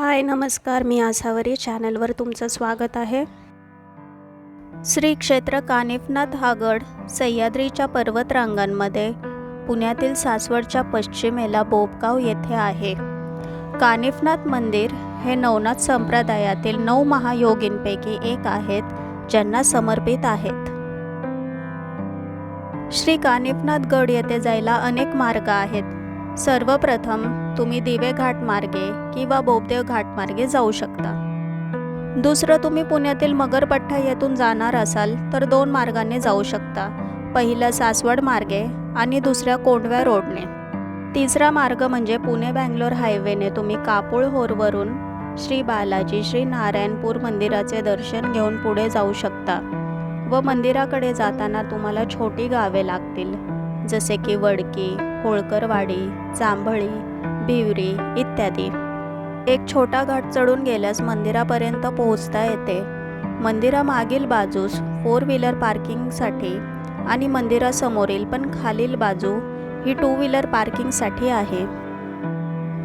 हाय नमस्कार. मी आसावरी चॅनलवर तुमचं स्वागत आहे. श्री क्षेत्र कानिफनाथ हा गड सह्याद्रीच्या पर्वतरांगांमध्ये पुण्यातील सासवडच्या पश्चिमेला बोबगाव येथे आहे. कानिफनाथ मंदिर हे नवनाथ संप्रदायातील नऊ महायोगींपैकी एक आहेत ज्यांना समर्पित आहेत. श्री कानिफनाथ गड येथे जायला अनेक मार्ग आहेत. सर्वप्रथम तुम्ही दिवे घाट मार्गे किंवा बोबदेव घाट मार्गे जाऊ शकता. दुसरं तुम्ही पुण्यातील मगरपट्टा येथून जाणार असाल तर दोन मार्गाने जाऊ शकता पहिलं सासवड मार्गे आणि दुसऱ्या कोंडव्या रोडने. तिसरा मार्ग म्हणजे पुणे बँगलोर हायवेने तुम्ही कापूळहोरवरून श्री बालाजी श्री नारायणपूर मंदिराचे दर्शन घेऊन पुढे जाऊ शकता व मंदिराकडे जाताना तुम्हाला छोटी गावे लागतील जसे की वडकी होळकरवाडी जांभळी भिवरी इत्यादी. एक छोटा घाट चढून गेल्यास मंदिरापर्यंत पोहोचता येते. मंदिरामागील बाजूस फोर व्हीलर पार्किंगसाठी आणि मंदिरासमोरील पण खालील बाजू ही टू व्हीलर पार्किंगसाठी आहे.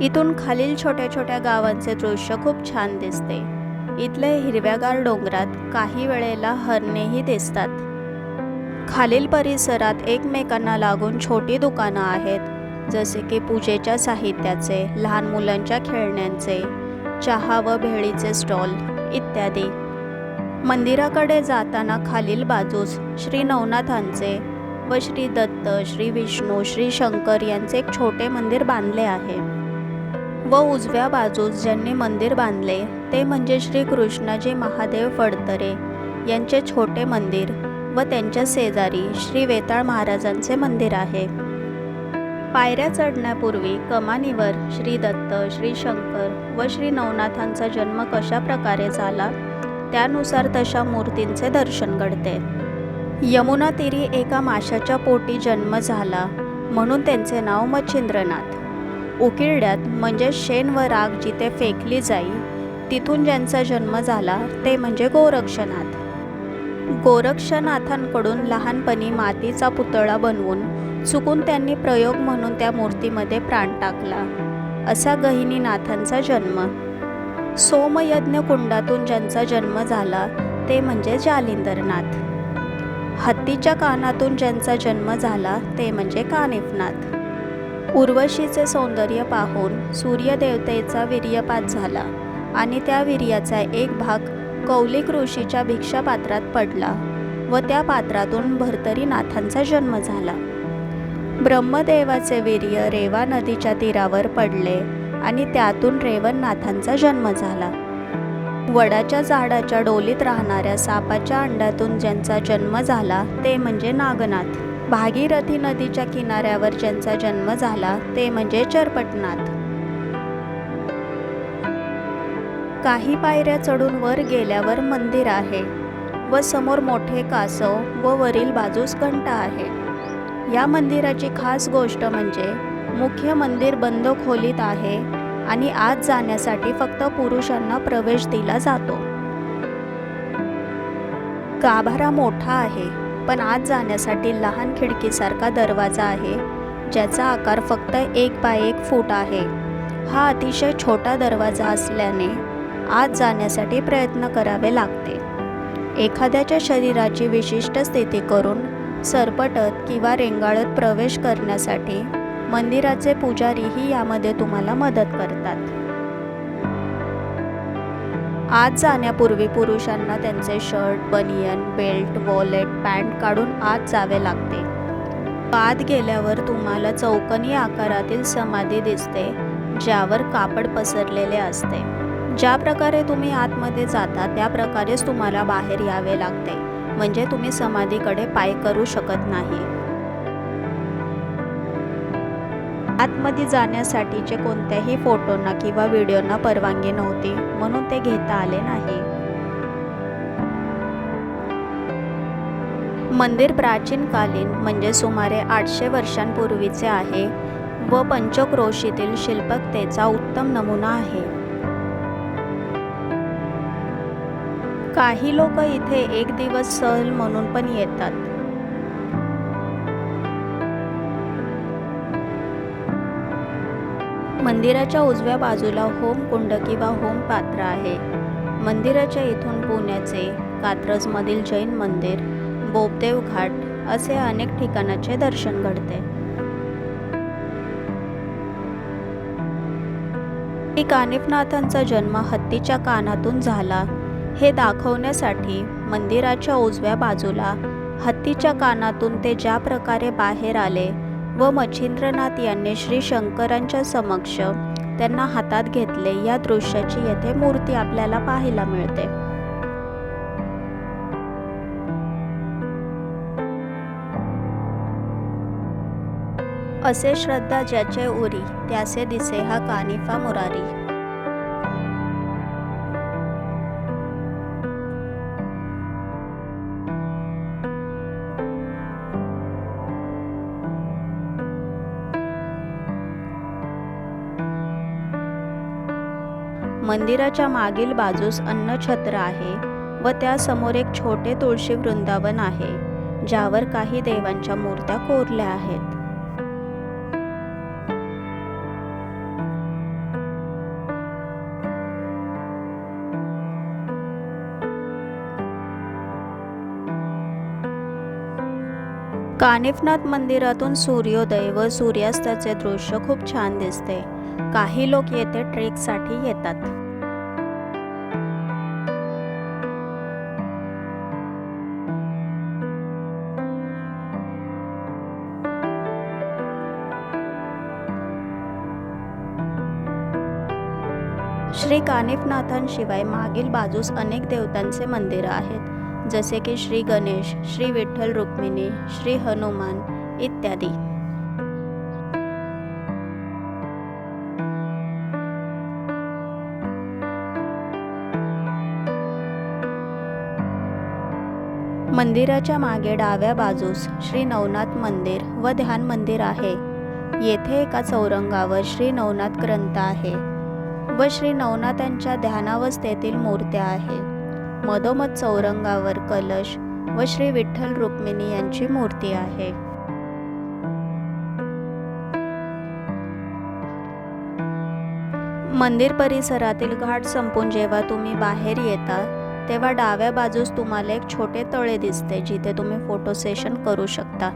इथून खालील छोट्या छोट्या गावांचे दृश्य खूप छान दिसते. इथले हिरव्यागार डोंगरात काही वेळेला हरणेही दिसतात. खालील परिसरात एकमेकांना लागून छोटी दुकानं आहेत जसे की पूजेच्या साहित्याचे लहान मुलांच्या खेळण्यांचे चहा व भेळीचे स्टॉल इत्यादी. मंदिराकडे जाताना खालील बाजूस श्री नवनाथांचे व श्री दत्त श्री विष्णू श्री शंकर यांचे एक छोटे मंदिर बांधले आहे. व उजव्या बाजूस ज्यांनी मंदिर बांधले ते म्हणजे श्री कृष्णाजी महादेव फडतरे यांचे छोटे मंदिर. व त्यांच्या शेजारी श्री वेताळ महाराजांचे मंदिर आहे. पायऱ्या चढण्यापूर्वी कमानीवर श्री दत्त श्री शंकर व श्री नवनाथांचा जन्म कशा प्रकारे झाला त्यानुसार तशा मूर्तींचे दर्शन घडते. यमुना तिरी एका माशाच्या पोटी जन्म झाला म्हणून त्यांचे नाव मच्छिंद्रनाथ. उकिरड्यात म्हणजे शेण व राग जिथे फेकली जाई तिथून ज्यांचा जन्म झाला ते म्हणजे गोरक्षनाथ. गोरक्षनाथांकडून लहानपणी मातीचा पुतळा बनवून चुकून त्यांनी प्रयोग म्हणून त्या मूर्तीमध्ये प्राण टाकला. असा गहिनीनाथांचा जन्म. सोमयज्ञ कुंडातून ज्यांचा जन्म झाला ते म्हणजे जालिंदरनाथ. हत्तीच्या कानातून ज्यांचा जन्म झाला ते म्हणजे कानिफनाथ. उर्वशीचे सौंदर्य पाहून सूर्यदेवतेचा वीर्यपात झाला आणि त्या वीर्याचा एक भाग कौलिक ऋषीच्या भिक्षापात्रात पडला व त्या पात्रातून भर्तरीनाथांचा जन्म झाला. ब्रह्मदेवाचे वीर्य रेवा नदीच्या तीरावर पडले आणि त्यातून रेवणनाथांचा जन्म झाला. वडाच्या झाडाच्या डोलीत राहणाऱ्या सापाच्या अंड्यातून ज्यांचा जन्म झाला ते म्हणजे नागनाथ. भागीरथी नदीच्या किनाऱ्यावर ज्यांचा जन्म झाला ते म्हणजे चरपटनाथ. काही पायऱ्या चढून वर गेल्यावर मंदिर आहे व समोर मोठे कासव व वरील बाजूस घंटा आहे. या मंदिराची खास गोष्ट म्हणजे मुख्य मंदिर बंद खोलीत आहे आणि आत जाण्यासाठी फक्त पुरुषांना प्रवेश दिला जातो. गाभारा मोठा आहे पण आत जाण्यासाठी लहान खिडकीसारखा दरवाजा आहे ज्याचा आकार फक्त एक बाय एक फूट आहे. हा अतिशय छोटा दरवाजा असल्याने आत जाण्यासाठी प्रयत्न करावे लागते. एखाद्याच्या शरीराची विशिष्ट स्थिती करून सरपटत किंवा रेंगाळत प्रवेश करण्यासाठी मंदिराचे पुजारीही यामध्ये तुम्हाला मदत करतात. आत जाण्यापूर्वी पुरुषांना त्यांचे shirt banian belt wallet pant काढून आत जावे लागते. आत गेल्यावर तुम्हाला चौकनी आकारातील समाधी दिसते ज्यावर कापड पसरलेले असते. ज्या प्रकारे तुम्ही आतमध्ये जाता त्या प्रकारेच तुम्हाला बाहेर यावे लागते. म्हणजे तुम्ही समाधीकडे पाय करू शकत नाही. आतमध्ये जाण्यासाठीचे कोणत्याही फोटोंना किंवा व्हिडिओना परवानगी नव्हती म्हणून ते घेता आले नाही. मंदिर प्राचीन कालीन म्हणजे सुमारे आठशे वर्षांपूर्वीचे आहे व पंचक्रोशीतील शिल्पकतेचा उत्तम नमुना आहे. काही लोक इथे एक दिवस सहल म्हणून पण येतात. मंदिराच्या उजव्या बाजूला होम कुंड किंवा होम पात्र आहे. मंदिराच्या इथून पुण्याचे कात्रजमधील जैन मंदिर बोपदेव घाट असे अनेक ठिकाणाचे दर्शन घडते. कानिफनाथांचा जन्म हत्तीच्या कानातून झाला. हे दाखवण्यासाठी मंदिराच्या उजव्या बाजूला हत्तीच्या कानातून ते ज्या प्रकारे बाहेर आले व मच्छिंद्रनाथ यांनी श्री शंकरांच्या समक्ष त्यांना हातात घेतले या दृश्याची येथे मूर्ती आपल्याला पाहायला मिळते. असे श्रद्धा ज्याचे उरी त्यासे दिसे हा कानिफा मुरारी. मंदिराच्या मागील बाजूस अन्नछत्र आहे व त्यासमोर एक छोटे तुळशी वृंदावन आहे ज्यावर काही देवांच्या मूर्त्या कोरल्या आहेत. कानिफनाथ मंदिरातून सूर्योदय व सूर्यास्ताचे दृश्य खूप छान दिसते. काही लोक येथे ट्रेकसाठी येतात. श्री कानिफनाथांशिवाय मागील बाजूस अनेक देवतांचे मंदिरं आहेत जसे की श्री गणेश श्री विठ्ठल रुक्मिणी श्री हनुमान इत्यादी. मंदिराच्या मागे डाव्या बाजूस श्री नवनाथ मंदिर व ध्यान मंदिर आहे. येथे एका चौरंगावर श्री नवनाथ ग्रंथ आहे व श्री नवनाथांच्या ध्यानावस्थेतील मूर्त्या आहेत मधोमध चौरंगावर कलश व श्री विठ्ठल रुक्मिणी यांची मूर्ती आहे. मंदिर परिसरातील घाट संपून जेव्हा तुम्ही बाहेर येता तेव्हा डाव्या बाजूस तुम्हाला एक छोटे तळे दिसते जिथे तुम्ही फोटो सेशन करू शकता.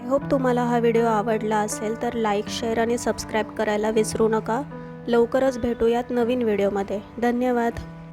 आय होप तुम्हाला हा व्हिडिओ आवडला असेल तर लाईक शेअर आणि सबस्क्राईब करायला विसरू नका. लवकरच भेटूयात नवीन व्हिडिओमध्ये. धन्यवाद.